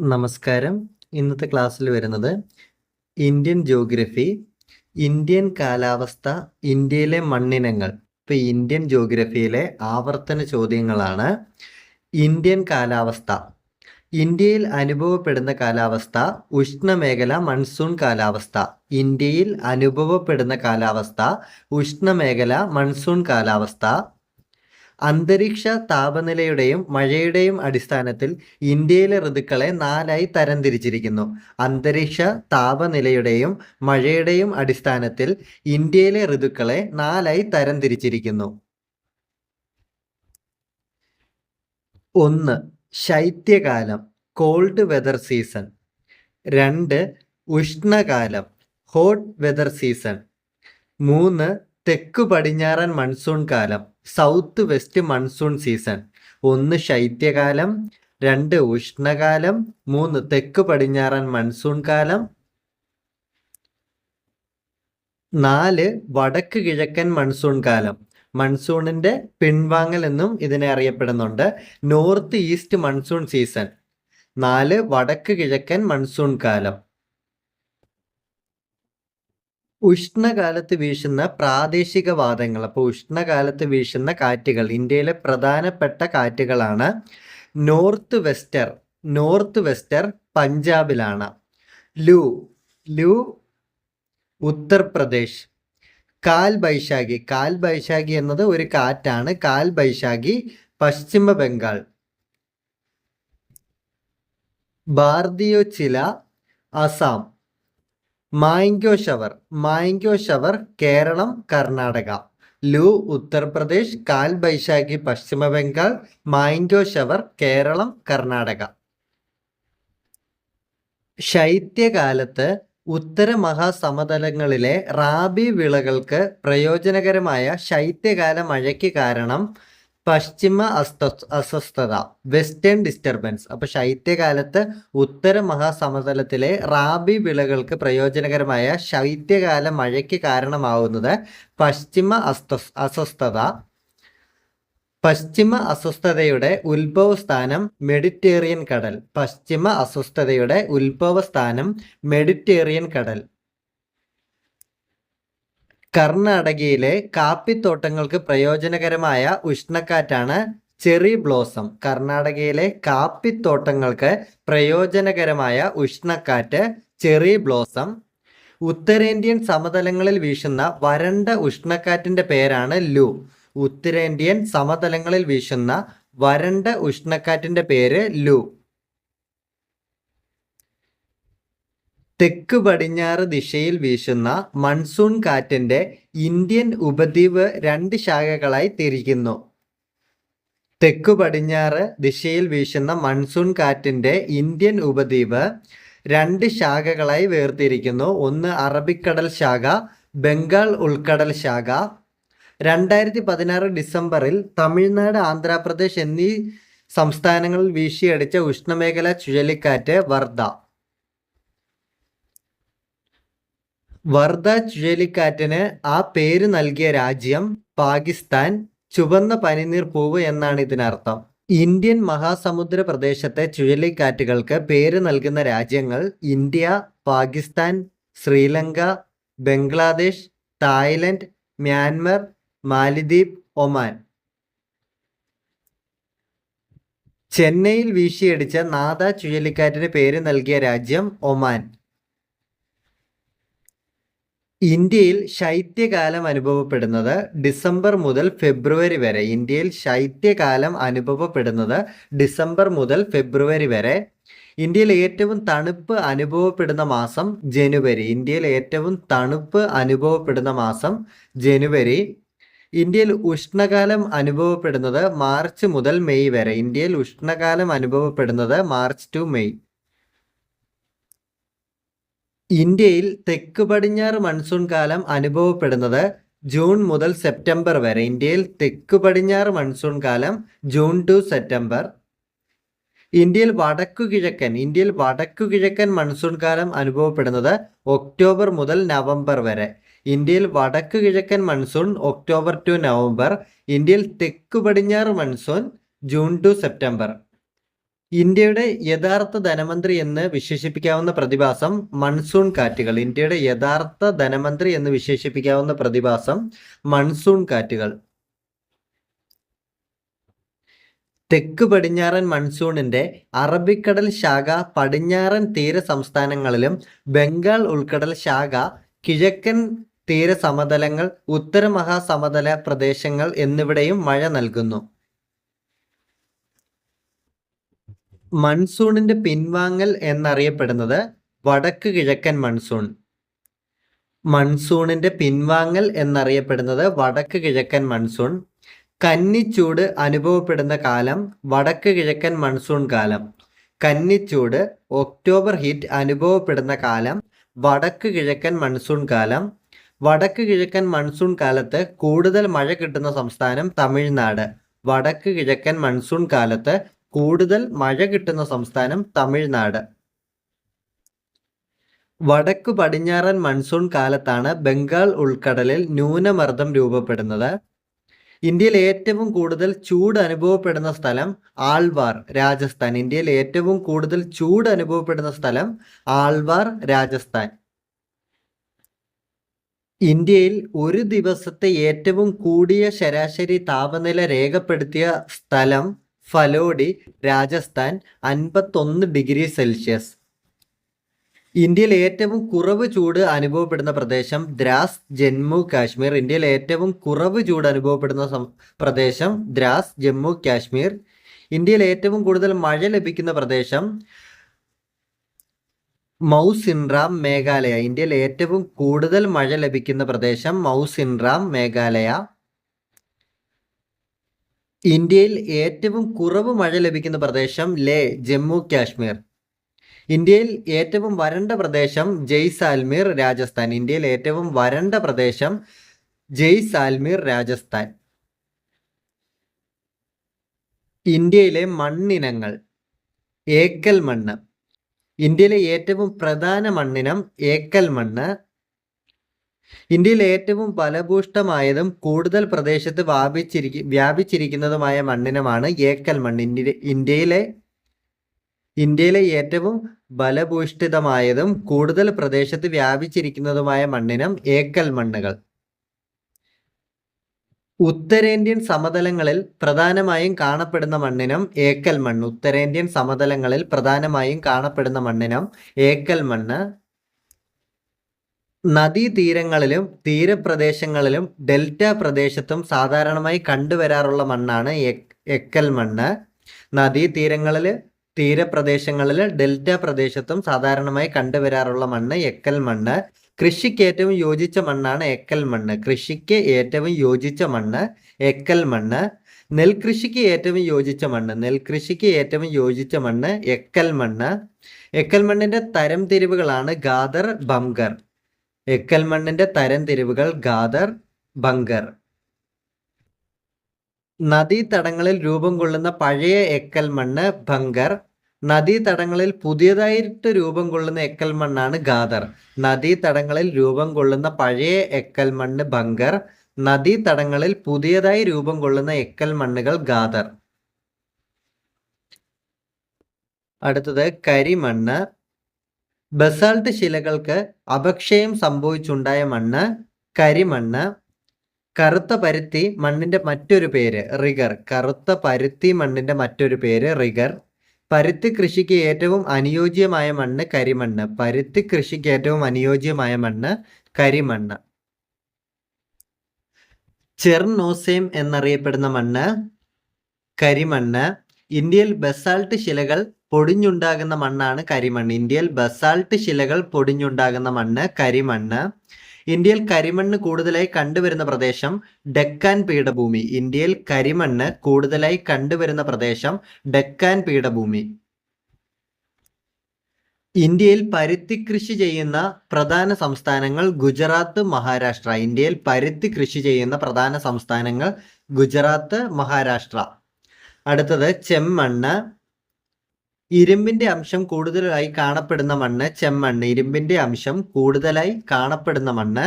നമസ്കാരം. ഇന്നത്തെ ക്ലാസ്സിൽ വരുന്നത് ഇന്ത്യൻ ജോഗ്രഫി ഇന്ത്യൻ കാലാവസ്ഥ ഇന്ത്യയിലെ മണ്ണിനങ്ങൾ. ഇപ്പൊ ഇന്ത്യൻ ജോഗ്രഫിയിലെ ആവർത്തന ചോദ്യങ്ങളാണ്. ഇന്ത്യൻ കാലാവസ്ഥ. ഇന്ത്യയിൽ അനുഭവപ്പെടുന്ന കാലാവസ്ഥ ഉഷ്ണമേഖല മൺസൂൺ കാലാവസ്ഥ. ഇന്ത്യയിൽ അനുഭവപ്പെടുന്ന കാലാവസ്ഥ ഉഷ്ണമേഖല മൺസൂൺ കാലാവസ്ഥ. അന്തരീക്ഷ താപനിലയുടെയും മഴയുടെയും അടിസ്ഥാനത്തിൽ ഇന്ത്യയിലെ ഋതുക്കളെ നാലായി തരംതിരിച്ചിരിക്കുന്നു. അന്തരീക്ഷ താപനിലയുടെയും മഴയുടെയും അടിസ്ഥാനത്തിൽ ഇന്ത്യയിലെ ഋതുക്കളെ നാലായി തരംതിരിച്ചിരിക്കുന്നു. ഒന്ന് ശൈത്യകാലം കോൾഡ് വെതർ സീസൺ. രണ്ട് ഉഷ്ണകാലം ഹോട്ട് വെതർ സീസൺ. മൂന്ന് തെക്കു പടിഞ്ഞാറൻ മൺസൂൺ കാലം. South west monsoon season. ഒന്ന് ശൈത്യകാലം രണ്ട് ഉഷ്ണകാലം മൂന്ന് തെക്ക് പടിഞ്ഞാറൻ മൺസൂൺ കാലം നാല് വടക്ക് കിഴക്കൻ മൺസൂൺ കാലം. മൺസൂണിന്റെ പിൻവാങ്ങൽ എന്നും ഇതിനെ അറിയപ്പെടുന്നുണ്ട്. നോർത്ത് ഈസ്റ്റ് മൺസൂൺ സീസൺ നാല് വടക്ക് കിഴക്കൻ മൺസൂൺ കാലം. ഉഷ്ണകാലത്ത് വീശുന്ന പ്രാദേശിക വാദങ്ങൾ അപ്പോൾ ഉഷ്ണകാലത്ത് വീശുന്ന കാറ്റുകൾ ഇന്ത്യയിലെ പ്രധാനപ്പെട്ട കാറ്റുകളാണ് നോർത്ത് വെസ്റ്റർ നോർത്ത് വെസ്റ്റർ പഞ്ചാബിലാണ്. ലു ലു ഉത്തർപ്രദേശ് കാൽ ബൈശാഖി കാൽ ബൈശാഖി എന്നത് ഒരു കാറ്റാണ്. കാൽ ബൈശാഖി പശ്ചിമ ബംഗാൾ. ബാർദിയോ ചില Assam. Mango shower. Mango shower Keralam Karnataka. ലു ഉത്തർപ്രദേശ് കാൽ ബൈശാഖി പശ്ചിമ Bengal. Mango shower Keralam Karnataka. ശൈത്യകാലത്ത് ഉത്തര മഹാസമതലങ്ങളിലെ റാബി വിളകൾക്ക് പ്രയോജനകരമായ ശൈത്യകാല മഴയ്ക്ക് കാരണം പശ്ചിമ അസ്ത അസ്വസ്ഥത വെസ്റ്റേൺ ഡിസ്റ്റർബൻസ്. അപ്പൊ ശൈത്യകാലത്ത് ഉത്തര മഹാസമതലത്തിലെ റാബി വിളകൾക്ക് പ്രയോജനകരമായ ശൈത്യകാല മഴയ്ക്ക് കാരണമാവുന്നത് പശ്ചിമ അസ്ത അസ്വസ്ഥത. പശ്ചിമ അസ്വസ്ഥതയുടെ ഉത്ഭവസ്ഥാനം മെഡിറ്റേറിയൻ കടൽ. പശ്ചിമ അസ്വസ്ഥതയുടെ ഉത്ഭവസ്ഥാനം മെഡിറ്റേറിയൻ കടൽ. കർണാടകയിലെ കാപ്പിത്തോട്ടങ്ങൾക്ക് പ്രയോജനകരമായ ഉഷ്ണക്കാറ്റാണ് ചെറി ബ്ലോസം. കർണാടകയിലെ കാപ്പിത്തോട്ടങ്ങൾക്ക് പ്രയോജനകരമായ ഉഷ്ണക്കാറ്റ് ചെറി ബ്ലോസം. ഉത്തരേന്ത്യൻ സമതലങ്ങളിൽ വീശുന്ന വരണ്ട ഉഷ്ണക്കാറ്റിന്റെ പേരാണ് ലു. ഉത്തരേന്ത്യൻ സമതലങ്ങളിൽ വീശുന്ന വരണ്ട ഉഷ്ണക്കാറ്റിന്റെ പേര് ലു. തെക്ക് പടിഞ്ഞാറ് ദിശയിൽ വീശുന്ന മൺസൂൺ കാറ്റിന്റെ ഇന്ത്യൻ ഉപദ്വീപ് രണ്ട് ശാഖകളായി തിരിക്കുന്നു. തെക്ക് പടിഞ്ഞാറ് ദിശയിൽ വീശുന്ന മൺസൂൺ കാറ്റിന്റെ ഇന്ത്യൻ ഉപദ്വീപ് രണ്ട് ശാഖകളായി വേർതിരിക്കുന്നു. ഒന്ന് അറബിക്കടൽ ശാഖ ബംഗാൾ ഉൾക്കടൽ ശാഖ. രണ്ടായിരത്തി പതിനാറ് ഡിസംബറിൽ തമിഴ്നാട് ആന്ധ്രാപ്രദേശ് എന്നീ സംസ്ഥാനങ്ങളിൽ വീശിയടിച്ച ഉഷ്ണമേഖലാ ചുഴലിക്കാറ്റ് വർദ്ധ വർദ്ധ ചുഴലിക്കാറ്റിന് ആ പേര് നൽകിയ രാജ്യം പാകിസ്ഥാൻ ചുവന്ന പനിനീർ പൂവ് എന്നാണ് ഇതിനർത്ഥം. ഇന്ത്യൻ മഹാസമുദ്ര പ്രദേശത്തെ ചുഴലിക്കാറ്റുകൾക്ക് പേര് നൽകുന്ന രാജ്യങ്ങൾ India Pakistan Sri Lanka Bangladesh Thailand Myanmar മാലിദ്വീപ് ഒമാൻ. ചെന്നൈയിൽ വീശിയടിച്ച നാദ ചുഴലിക്കാറ്റിന് പേര് നൽകിയ രാജ്യം ഒമാൻ. ഇന്ത്യയിൽ ശൈത്യകാലം അനുഭവപ്പെടുന്നത് ഡിസംബർ മുതൽ ഫെബ്രുവരി വരെ. ഇന്ത്യയിൽ ശൈത്യകാലം അനുഭവപ്പെടുന്നത് ഡിസംബർ മുതൽ ഫെബ്രുവരി വരെ. ഇന്ത്യയിൽ ഏറ്റവും തണുപ്പ് അനുഭവപ്പെടുന്ന മാസം ജനുവരി. ഇന്ത്യയിൽ ഏറ്റവും തണുപ്പ് അനുഭവപ്പെടുന്ന മാസം ജനുവരി. ഇന്ത്യയിൽ ഉഷ്ണകാലം അനുഭവപ്പെടുന്നത് മാർച്ച് മുതൽ മെയ് വരെ. ഇന്ത്യയിൽ ഉഷ്ണകാലം അനുഭവപ്പെടുന്നത് മാർച്ച് ടു മെയ്. ഇന്ത്യയിൽ തെക്ക് പടിഞ്ഞാറ് മൺസൂൺ കാലം അനുഭവപ്പെടുന്നത് ജൂൺ മുതൽ സെപ്റ്റംബർ വരെ. ഇന്ത്യയിൽ തെക്ക് പടിഞ്ഞാറ് മൺസൂൺ കാലം ജൂൺ ടു സെപ്റ്റംബർ. ഇന്ത്യയിൽ വടക്കു കിഴക്കൻ ഇന്ത്യയിൽ വടക്കു കിഴക്കൻ മൺസൂൺ കാലം അനുഭവപ്പെടുന്നത് ഒക്ടോബർ മുതൽ നവംബർ വരെ. ഇന്ത്യയിൽ വടക്കു കിഴക്കൻ മൺസൂൺ ഒക്ടോബർ ടു നവംബർ. ഇന്ത്യയിൽ തെക്ക് പടിഞ്ഞാറ് മൺസൂൺ ജൂൺ ടു സെപ്റ്റംബർ. ഇന്ത്യയുടെ യഥാർത്ഥ ധനമന്ത്രി എന്ന് വിശേഷിപ്പിക്കാവുന്ന പ്രതിഭാസം മൺസൂൺ കാറ്റുകൾ. ഇന്ത്യയുടെ യഥാർത്ഥ ധനമന്ത്രി എന്ന് വിശേഷിപ്പിക്കാവുന്ന പ്രതിഭാസം മൺസൂൺ കാറ്റുകൾ. തെക്ക് പടിഞ്ഞാറൻ മൺസൂണിന്റെ അറബിക്കടൽ ശാഖ പടിഞ്ഞാറൻ തീര സംസ്ഥാനങ്ങളിലും ബംഗാൾ ഉൾക്കടൽ ശാഖ കിഴക്കൻ തീര സമതലങ്ങൾ ഉത്തര പ്രദേശങ്ങൾ എന്നിവിടെയും മഴ നൽകുന്നു. മൺസൂണിന്റെ പിൻവാങ്ങൽ എന്നറിയപ്പെടുന്നത് വടക്ക് കിഴക്കൻ മൺസൂൺ. മൺസൂണിന്റെ പിൻവാങ്ങൽ എന്നറിയപ്പെടുന്നത് വടക്ക് കിഴക്കൻ മൺസൂൺ. കന്നിച്ചൂട് അനുഭവപ്പെടുന്ന കാലം വടക്ക് കിഴക്കൻ മൺസൂൺ കാലം. കന്നിച്ചൂട് ഒക്ടോബർ ഹീറ്റ് അനുഭവപ്പെടുന്ന കാലം വടക്ക് കിഴക്കൻ മൺസൂൺ കാലം. വടക്ക് കിഴക്കൻ മൺസൂൺ കാലത്ത് കൂടുതൽ മഴ കിട്ടുന്ന സംസ്ഥാനം തമിഴ്നാട്. വടക്ക് കിഴക്കൻ മൺസൂൺ കാലത്ത് കൂടുതൽ മഴ കിട്ടുന്ന സംസ്ഥാനം തമിഴ്നാട്. വടക്കു പടിഞ്ഞാറൻ മൺസൂൺ കാലത്താണ് ബംഗാൾ ഉൾക്കടലിൽ ന്യൂനമർദ്ദം രൂപപ്പെടുന്നത്. ഇന്ത്യയിൽ ഏറ്റവും കൂടുതൽ ചൂട് അനുഭവപ്പെടുന്ന സ്ഥലം ആൾവാർ രാജസ്ഥാൻ. ഇന്ത്യയിൽ ഏറ്റവും കൂടുതൽ ചൂട് അനുഭവപ്പെടുന്ന സ്ഥലം ആൾവാർ രാജസ്ഥാൻ. ഇന്ത്യയിൽ ഒരു ദിവസത്തെ ഏറ്റവും കൂടിയ ശരാശരി താപനില രേഖപ്പെടുത്തിയ സ്ഥലം ഫലോഡി രാജസ്ഥാൻ അൻപത്തൊന്ന് ഡിഗ്രി സെൽഷ്യസ്. ഇന്ത്യയിൽ ഏറ്റവും കുറവ് ചൂട് അനുഭവപ്പെടുന്ന പ്രദേശം ദ്രാസ് ജമ്മു കാശ്മീർ. ഇന്ത്യയിൽ ഏറ്റവും കുറവ് ചൂട് അനുഭവപ്പെടുന്ന പ്രദേശം ദ്രാസ് ജമ്മു കാശ്മീർ. ഇന്ത്യയിൽ ഏറ്റവും കൂടുതൽ മഴ ലഭിക്കുന്ന പ്രദേശം മൗസിൻറാം മേഘാലയ. ഇന്ത്യയിൽ ഏറ്റവും കൂടുതൽ മഴ ലഭിക്കുന്ന പ്രദേശം മൗസിൻറാം മേഘാലയ. ഇന്ത്യയിൽ ഏറ്റവും കുറവ് മഴ ലഭിക്കുന്ന പ്രദേശം ലേ ജമ്മു കാശ്മീർ. ഇന്ത്യയിൽ ഏറ്റവും വരണ്ട പ്രദേശം ജയ്സാൽമീർ രാജസ്ഥാൻ. ഇന്ത്യയിൽ ഏറ്റവും വരണ്ട പ്രദേശം ജയ്സാൽമീർ രാജസ്ഥാൻ. ഇന്ത്യയിലെ മണ്ണിനങ്ങൾ. ഏക്കൽ മണ്ണ്. ഇന്ത്യയിലെ ഏറ്റവും പ്രധാന മണ്ണിനം ഏക്കൽ മണ്ണ്. ഇന്ത്യയിൽ ഏറ്റവും ഫലഭൂഷ്ടമായതും കൂടുതൽ പ്രദേശത്ത് വ്യാപിച്ചിരിക്ക വ്യാപിച്ചിരിക്കുന്നതുമായ മണ്ണിനമാണ് ഏക്കൽ മണ്ണ്. ഇന്ത്യ ഇന്ത്യയിലെ ഇന്ത്യയിലെ ഏറ്റവും ബലഭൂഷ്ഠിതമായതും കൂടുതൽ പ്രദേശത്ത് വ്യാപിച്ചിരിക്കുന്നതുമായ മണ്ണിനം ഏക്കൽ മണ്ണുകൾ. ഉത്തരേന്ത്യൻ സമതലങ്ങളിൽ പ്രധാനമായും കാണപ്പെടുന്ന മണ്ണിനം ഏക്കൽ മണ്ണ്. ഉത്തരേന്ത്യൻ സമതലങ്ങളിൽ പ്രധാനമായും കാണപ്പെടുന്ന മണ്ണിനം ഏക്കൽ മണ്ണ്. നദീതീരങ്ങളിലും തീരപ്രദേശങ്ങളിലും ഡെൽറ്റ പ്രദേശത്തും സാധാരണമായി കണ്ടുവരാറുള്ള മണ്ണാണ് എക്കൽ മണ്ണ്. നദീതീരങ്ങളിൽ തീരപ്രദേശങ്ങളിൽ ഡെൽറ്റ പ്രദേശത്തും സാധാരണമായി കണ്ടുവരാറുള്ള മണ്ണ് എക്കൽ മണ്ണ്. കൃഷിക്ക് ഏറ്റവും യോജിച്ച മണ്ണാണ് എക്കൽ മണ്ണ്. കൃഷിക്ക് ഏറ്റവും യോജിച്ച മണ്ണ് എക്കൽ മണ്ണ്. നെൽകൃഷിക്ക് ഏറ്റവും യോജിച്ച മണ്ണ്. നെൽകൃഷിക്ക് ഏറ്റവും യോജിച്ച മണ്ണ് എക്കൽ മണ്ണ്. എക്കൽ മണ്ണിന്റെ തരംതിരിവുകളാണ് ഗാദർ ബംഗർ. എക്കൽ മണ്ണിന്റെ തരം തിരിവുകൾ ഗാദർ ബങ്കർ. നദീതടങ്ങളിൽ രൂപം കൊള്ളുന്ന പഴയ എക്കൽ മണ്ണ് ബങ്കർ. നദീതടങ്ങളിൽ പുതിയതായിട്ട് രൂപം കൊള്ളുന്ന എക്കൽ മണ്ണാണ് ഗാദർ. നദീതടങ്ങളിൽ രൂപം കൊള്ളുന്ന പഴയ എക്കൽ മണ്ണ് ബങ്കർ. നദീതടങ്ങളിൽ പുതിയതായി രൂപം കൊള്ളുന്ന എക്കൽ മണ്ണുകൾ ഗാദർ. അടുത്തത് കരിമണ്ണ്. ബസാൾട്ട് ശിലകൾക്ക് അപക്ഷയം സംഭവിച്ചുണ്ടായ മണ്ണ് കരിമണ്ണ്. കറുത്ത പരുത്തി മണ്ണിന്റെ മറ്റൊരു പേര് റിഗർ. കറുത്ത പരുത്തി മണ്ണിന്റെ മറ്റൊരു പേര് റിഗർ. പരുത്തി കൃഷിക്ക് ഏറ്റവും അനുയോജ്യമായ മണ്ണ് കരിമണ്ണ്. പരുത്തി കൃഷിക്ക് ഏറ്റവും അനുയോജ്യമായ മണ്ണ് കരിമണ്ണ്. ചെർനോസേം എന്നറിയപ്പെടുന്ന മണ്ണ് കരിമണ്ണ്. ഇന്ത്യയിൽ ബസാൾട്ട് ശിലകൾ പൊടിഞ്ഞുണ്ടാകുന്ന മണ്ണാണ് കരിമണ്ണ്. ഇന്ത്യയിൽ ബസാൾട്ട് ശിലകൾ പൊടിഞ്ഞുണ്ടാകുന്ന മണ്ണ് കരിമണ്ണ്. ഇന്ത്യയിൽ കരിമണ്ണ് കൂടുതലായി കണ്ടുവരുന്ന പ്രദേശം ഡെക്കാൻ പീഠഭൂമി. ഇന്ത്യയിൽ കരിമണ്ണ് കൂടുതലായി കണ്ടുവരുന്ന പ്രദേശം ഡെക്കാൻ പീഠഭൂമി. ഇന്ത്യയിൽ പരുത്തി കൃഷി ചെയ്യുന്ന പ്രധാന സംസ്ഥാനങ്ങൾ ഗുജറാത്ത് മഹാരാഷ്ട്ര. ഇന്ത്യയിൽ പരുത്തി കൃഷി ചെയ്യുന്ന പ്രധാന സംസ്ഥാനങ്ങൾ ഗുജറാത്ത് മഹാരാഷ്ട്ര. അടുത്തത് ചെമ്മണ്ണ്. ഇരുമ്പിന്റെ അംശം കൂടുതലായി കാണപ്പെടുന്ന മണ്ണ് ചെമ്മണ്ണ്. ഇരുമ്പിന്റെ അംശം കൂടുതലായി കാണപ്പെടുന്ന മണ്ണ്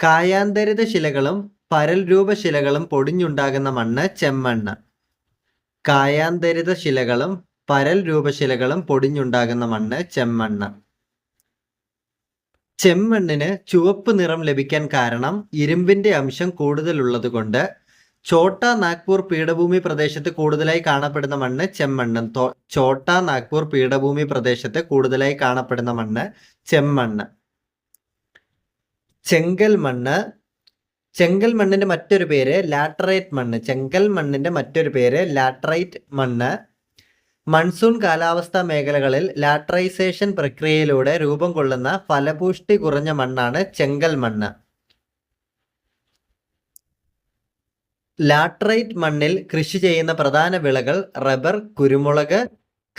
കായാന്തരിത ശിലകളും പരൽ രൂപ ശിലകളും പൊടിഞ്ഞുണ്ടാകുന്ന മണ്ണ് ചെമ്മണ്ണ്. കായാന്തരിത ശിലകളും പരൽ രൂപശിലകളും പൊടിഞ്ഞുണ്ടാകുന്ന മണ്ണ് ചെമ്മണ്ണ്. ചെമ്മണ്ണിന് ചുവപ്പ് നിറം ലഭിക്കാൻ കാരണം ഇരുമ്പിന്റെ അംശം കൂടുതലുള്ളതുകൊണ്ട് ചോട്ട നാഗ്പൂർ പീഠഭൂമി പ്രദേശത്ത് കൂടുതലായി കാണപ്പെടുന്ന മണ്ണ് ചെമ്മണ്ണ്. ചോട്ട നാഗ്പൂർ പീഠഭൂമി പ്രദേശത്ത് കൂടുതലായി കാണപ്പെടുന്ന മണ്ണ് ചെമ്മണ്ണ്. ചെങ്കൽ മണ്ണ്. ചെങ്കൽ മണ്ണിന്റെ മറ്റൊരു പേര് ലാറ്ററൈറ്റ് മണ്ണ്. ചെങ്കൽ മണ്ണിന്റെ മറ്റൊരു പേര് ലാറ്ററൈറ്റ് മണ്ണ്. മൺസൂൺ കാലാവസ്ഥാ മേഖലകളിൽ ലാറ്ററൈസേഷൻ പ്രക്രിയയിലൂടെ രൂപം കൊള്ളുന്ന ഫലപുഷ്ടി കുറഞ്ഞ മണ്ണാണ് ചെങ്കൽ മണ്ണ്. ലാറ്ററൈറ്റ് മണ്ണിൽ കൃഷി ചെയ്യുന്ന പ്രധാന വിളകൾ റബ്ബർ കുരുമുളക്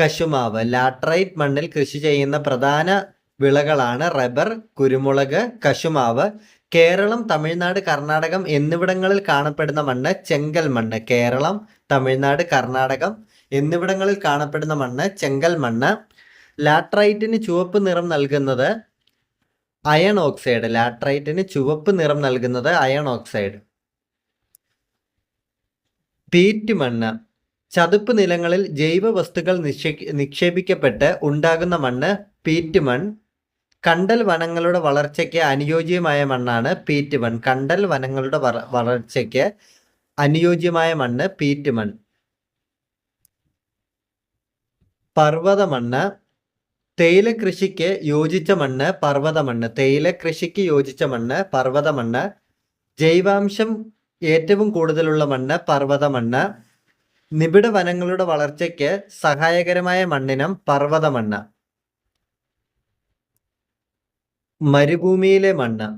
കശുമാവ്. ലാട്രൈറ്റ് മണ്ണിൽ കൃഷി ചെയ്യുന്ന പ്രധാന വിളകളാണ് റബ്ബർ കുരുമുളക് കശുമാവ്. കേരളം തമിഴ്നാട് കർണാടകം എന്നിവിടങ്ങളിൽ കാണപ്പെടുന്ന മണ്ണ് ചെങ്കൽ മണ്ണ്. കേരളം തമിഴ്നാട് കർണാടകം എന്നിവിടങ്ങളിൽ കാണപ്പെടുന്ന മണ്ണ് ചെങ്കൽ മണ്ണ്. ലാട്രൈറ്റിന് ചുവപ്പ് നിറം നൽകുന്നത് അയൺ ഓക്സൈഡ്. ലാട്രൈറ്റിന് ചുവപ്പ് നിറം നൽകുന്നത് അയൺ ഓക്സൈഡ്. പീറ്റ് മണ്ണ് ചതുപ്പ് നിലങ്ങളിൽ ജൈവ വസ്തുക്കൾ നിക്ഷേ നിക്ഷേപിക്കപ്പെട്ട് ഉണ്ടാകുന്ന മണ്ണ് പീറ്റ് മൺ കണ്ടൽ വനങ്ങളുടെ വളർച്ചയ്ക്ക് അനുയോജ്യമായ മണ്ണാണ് പീറ്റ് മൺ കണ്ടൽ വനങ്ങളുടെ വളർച്ചയ്ക്ക് അനുയോജ്യമായ മണ്ണ് പീറ്റ് മൺ പർവത മണ്ണ് തേയില കൃഷിക്ക് യോജിച്ച മണ്ണ് പർവത മണ്ണ് തേയില കൃഷിക്ക് യോജിച്ച മണ്ണ് പർവത മണ്ണ് ജൈവാംശം ഏറ്റവും കൂടുതലുള്ള മണ്ണ് പർവത മണ്ണ് നിബിഡ വനങ്ങളുടെ വളർച്ചയ്ക്ക് സഹായകരമായ മണ്ണിനം പർവത മണ്ണ് മരുഭൂമിയിലെ മണ്ണ്.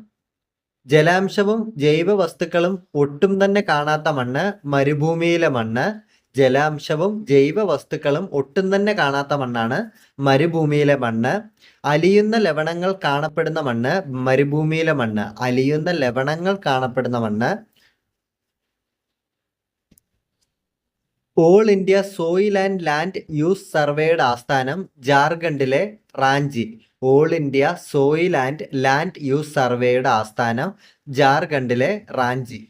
ജലാംശവും ജൈവ വസ്തുക്കളും ഒട്ടും തന്നെ കാണാത്ത മണ്ണ് മരുഭൂമിയിലെ മണ്ണ്. ജലാംശവും ജൈവ വസ്തുക്കളും ഒട്ടും തന്നെ കാണാത്ത മണ്ണാണ് മരുഭൂമിയിലെ മണ്ണ്. അലിയുന്ന ലവണങ്ങൾ കാണപ്പെടുന്ന മണ്ണ് മരുഭൂമിയിലെ മണ്ണ്. അലിയുന്ന ലവണങ്ങൾ കാണപ്പെടുന്ന മണ്ണ്. All India soil and land use സർവേയുടെ ആസ്ഥാനം ജാർഖണ്ഡിലെ Ranchi. All India soil and land use സർവേയുടെ ആസ്ഥാനം ജാർഖണ്ഡിലെ റാഞ്ചി.